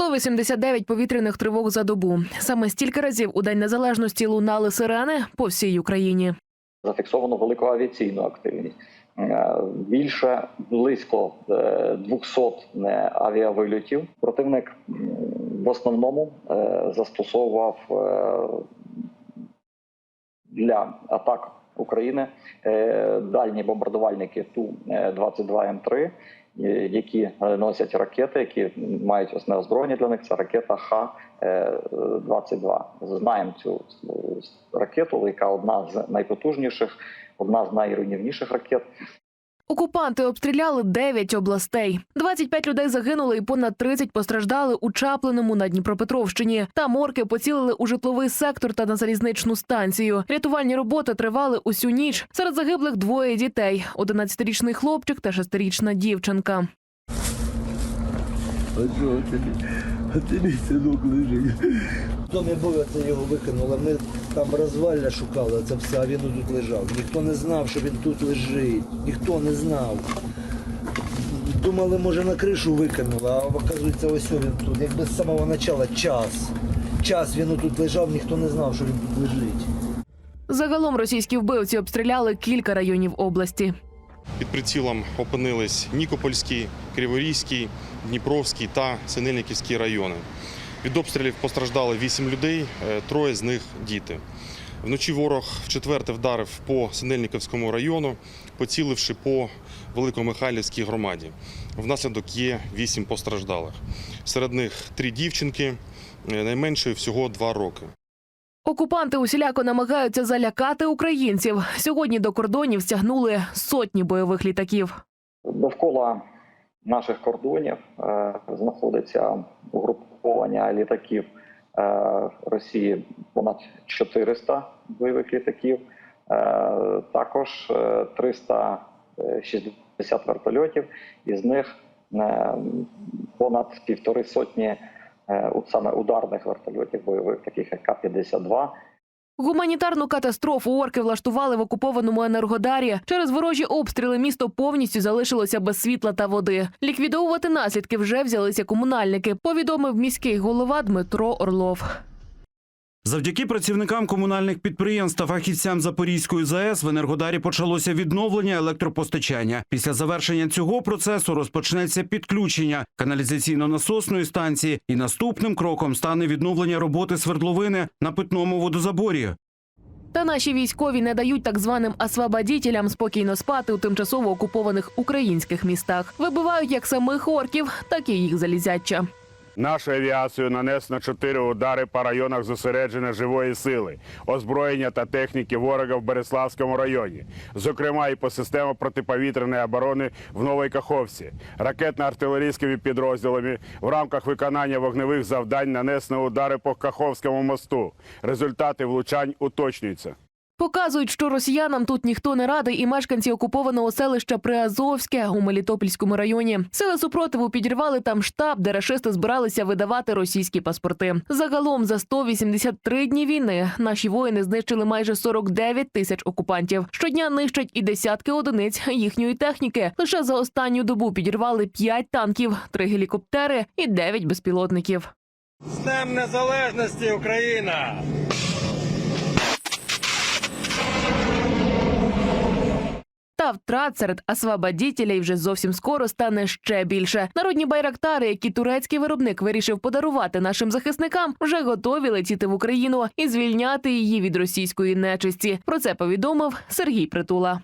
189 повітряних тривог за добу. Саме стільки разів у День Незалежності лунали сирени по всій Україні. зафіксовано велику авіаційну активність. Е, Більше близько е, 200 е, авіавильотів. Противник в основному е, застосовував е, для атак України е, дальні бомбардувальники Ту-22М3, е, які е, носять ракети, які мають основне озброєння для них. Це ракета Х-22. Знаємо цю е, ракету, яка одна з найпотужніших, одна з найруйнівніших ракет. Окупанти обстріляли 9 областей. 25 людей загинули і понад 30 постраждали у Чаплиному на Дніпропетровщині. Там орки поцілили у житловий сектор та на залізничну станцію. Рятувальні роботи тривали усю ніч. Серед загиблих двоє дітей: 11-річний хлопчик та 6-річна дівчинка. Ти? Мій синок лежить. В домі був, це його викинули. Ми там розвалля шукали, це все, а він тут лежав. Ніхто не знав, що він тут лежить. Ніхто не знав. Думали, може на кришу викинули, а оказується, ось він тут. Якби з самого початку час. Час він тут лежав, ніхто не знав, що він тут лежить. Загалом російські вбивці обстріляли кілька районів області. Під прицілом опинились Нікопольський, Криворізький, Дніпровський та Синельниківський райони. Від обстрілів постраждали 8 людей, е, троє з них діти. Вночі ворог вчетверте вдарив по Синельниківському району, поціливши по Великомихайлівській громаді. Внаслідок є 8 постраждалих. Серед них три дівчинки, е, найменшої всього 2 роки. Окупанти усіляко намагаються залякати українців. Сьогодні до кордонів стягнули сотні бойових літаків. Довкола наших кордонів е, знаходиться угруповання літаків е, Росії понад 400 бойових літаків, е, також е, 360 вертольотів, із них понад півтори сотні саме ударних вертольотів бойових, таких як К-52, Гуманітарну катастрофу орки влаштували в окупованому енергодарі. Через ворожі обстріли місто повністю залишилося без світла та води. Ліквідовувати наслідки вже взялися комунальники. Повідомив міський голова Дмитро Орлов. Завдяки працівникам комунальних підприємств та фахівцям Запорізької ЗАЕС в Енергодарі почалося відновлення електропостачання. Після завершення цього процесу розпочнеться підключення каналізаційно-насосної станції, і наступним кроком стане відновлення роботи свердловини на питному водозаборі. Та наші військові не дають так званим освободітелям спокійно спати у тимчасово окупованих українських містах. Вибивають як самих орків, так і їх залізяча. Нашою авіацією нанесено чотири удари по районах зосередження живої сили, озброєння та техніки ворога в Береславському районі, зокрема і по системі протиповітряної оборони в Новій Каховці, ракетно-артилерійськими підрозділами в рамках виконання вогневих завдань нанесено удари по Каховському мосту. Результати влучань уточнюються. Показують, що росіянам тут ніхто не радий, і мешканці окупованого селища Приазовське у Мелітопольському районі. Сили супротиву підірвали там штаб, де рашисти збиралися видавати російські паспорти. Загалом за 183 дні війни наші воїни знищили майже 49 тисяч окупантів. Щодня нищать і десятки одиниць їхньої техніки. Лише за останню добу підірвали 5 танків, 3 гелікоптери і 9 безпілотників. З Днем Незалежності Україна! Та втрат серед освободітелей вже зовсім скоро стане ще більше. Народні байрактари, які турецький виробник вирішив подарувати нашим захисникам, вже готові летіти в Україну і звільняти її від російської нечисті. Про це повідомив Сергій Притула.